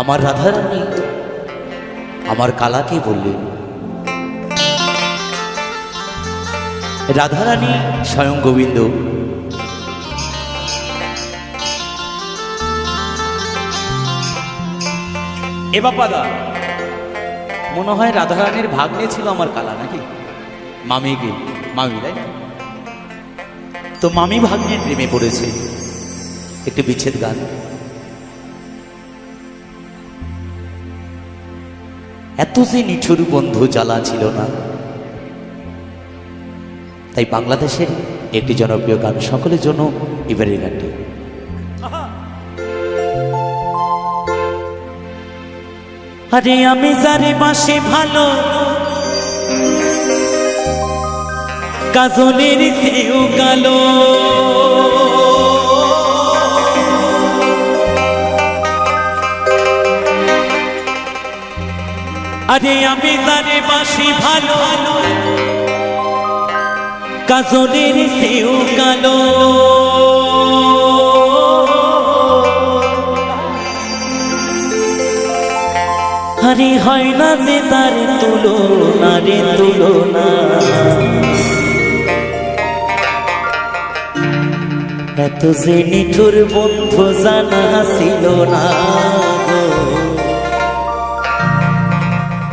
আমার রাধারানী আমার কালাকে বললেন রাধারানী স্বয়ং গোবিন্দ, এ বাপাদা মনে হয় রাধারানীর ভাগ্নে ছিল আমার কালা নাকি? মামিকে, মামি, তাই তো মামি ভাগ্নের প্রেমে পড়েছে। একটি বিচ্ছেদ গান। এত যে নিঠুর বন্ধু জ্বালা ছিল না। তাই বাংলাদেশের একটি জনপ্রিয় গান সকলের জন্য এবারের গানটি। আরে আমি যারে বাসে ভালো, কাজলের সেও কালো। আরে আমি যারে বাসি ভালো। কাজলের সেও কালো। আরে হয় না যে তার তুলনা রে তুলনা। এত যে নিঠুর বন্ধু জানা ছিল না।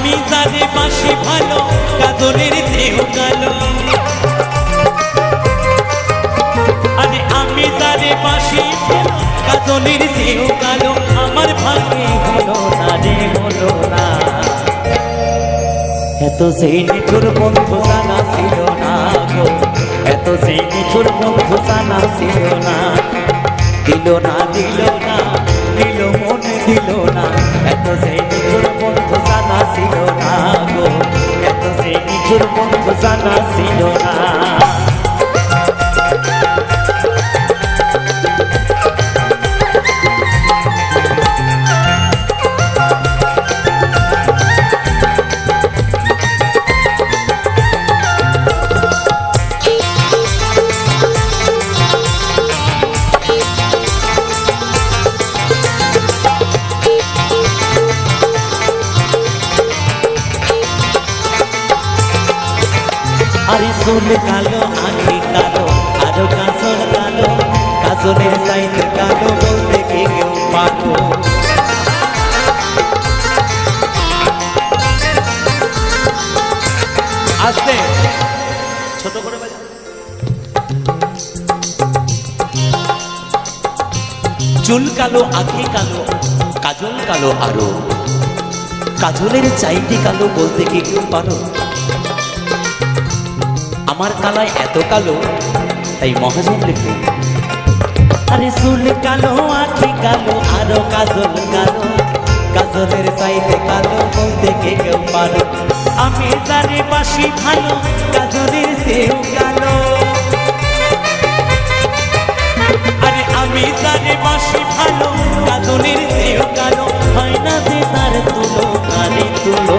আমি যারে বাসি ভালো, কাজলের দেহ কালো। আরে আমি যারে বাসি ভালো, কাজলের দেহ কালো, আমার ভাগ্যে হলো না রে, হলো না। এত সেই নিঠুর বন্ধু জানা ছিল না গো, এত সেই নিঠুর বন্ধু জানা ছিল না। দিল না দিল না, দিল মনে দিল না, এত সেই বন্ধু জানা ছিল না। চুল কালো, আখি কালো, আরও কালো সাইতে কালো বলতে কেউ আস্তে। ছোট করে চুল কালো, আখি কালো, কাজল কালো আরও। কাজলের চাইতে কালো বলতে কি কেউ পারো? আমার কালায় এত কালো, তাই মহাজন লিখবে আরে চুল কালো, আখি কালো, আরও কাজল কালো, কাজলের চাইতে কালো বলতে কে কেউ পারো। আমি জানি বাসি ভালো, কাজলের সেও কালো। আরে আমি জানি বাসি ভালো, কাজলের সেও কালো। হয় না যে তার তুলো নারী তুলো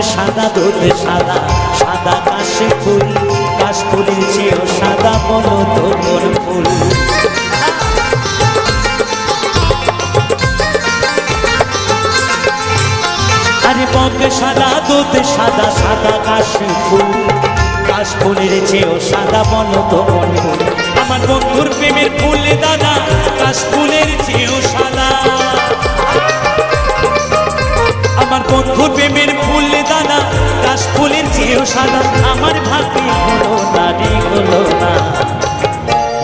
আরে সাদা দুধ সাদা সাদা কাশে ফুল কাশ ফুলের চেয়েও সাদা বলো তোর ফুল দুধ সাদা দুধ সাদা সাদা কাশ ফুল কাশ ফুলের চেয়েও সাদা বলো তো বন্ধু সাদা, আমার ভাতি হলো না হলো না।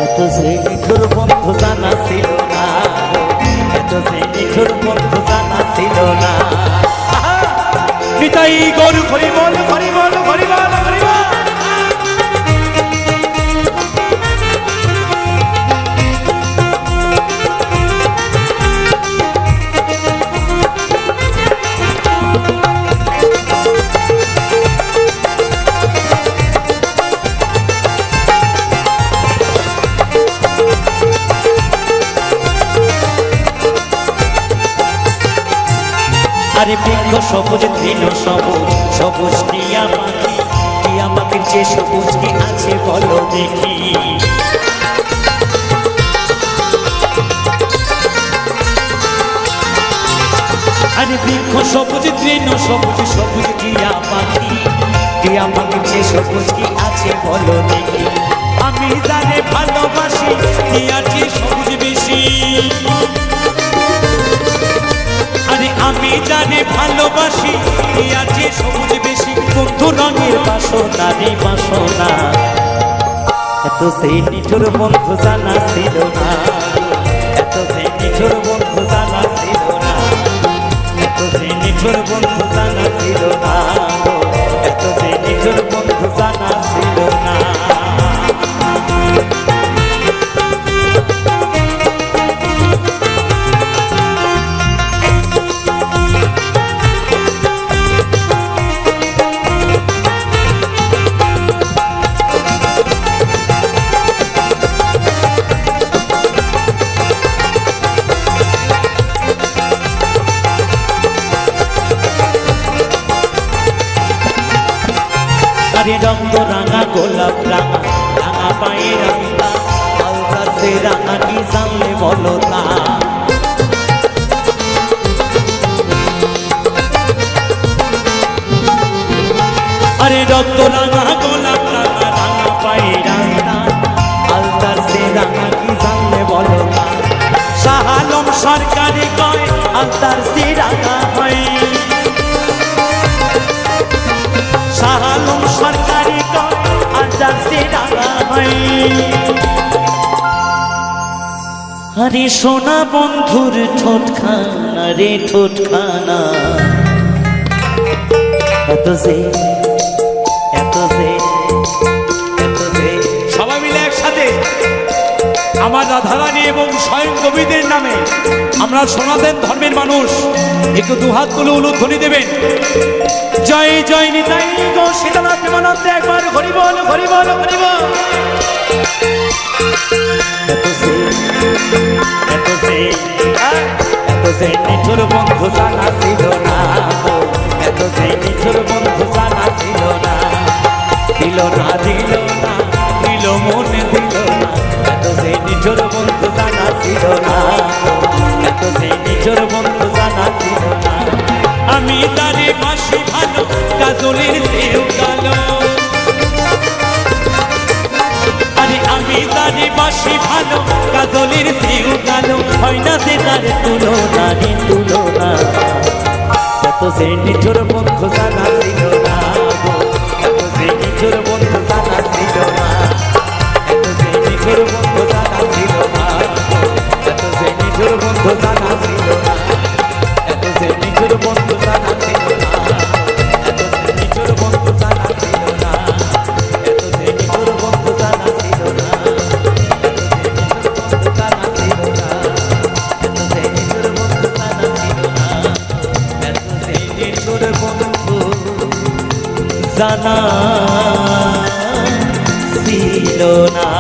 এত বন্ধু জানা ছিল না এত বন্ধু জানা ছিল না। গরু হরি বল সবুজ তৃণ সবুজ সবুজ টিয়া পাখি টিয়া পাখির যে সবুজ কি আছে বলো দেখি। আরে বৃক্ষ সবুজ, তৃণ সবুজ সবুজ টিয়া পাখি টিয়া পাখির যে সবুজ কি আছে বলো দেখি। আমি জানে ভালোবাসি টিয়ার জানি ভালোবাসি আছে সবুজ বেশি, বন্ধু রঙের বাসনা, রে বাসনা। এত সেই নিঠুর বন্ধু জানা ছিল না। আরে রঙ্গ রাঙা গোলাপ রাঙা রাঙা পায়ে রাঙা আলতা সে রাঙা কি জানলে বলো তা। আরে রক্ত রাঙা, গোলাপ রাঙা রাঙা পায়ে রাঙা আলতার সে রাঙা কি জানলে বলো তা। শাহালম সরকারি কয় আলতার সে রাঙা। আরে সোনা বন্ধুর ঠোঁটখানা রে ঠোঁটখানা। এত সে এত সে এত সে সবাই মিলে একসাথে আমার রাধারানী এবং স্বয়ং কবিদের নামে আমরা সনাতন ধর্মের মানুষ। একটু দুহাত তুলে উলুধ্বনি দেবেন। জয় জয় নিতাই গো সীতারা প্রেমানন্দে একবার হরি বল হরি বল হরি বল এত সে এত না। এত না না না। এত বন্ধু জানা ছিল না। রে তুলনা এত সে নিঠুর জানা ছিল না।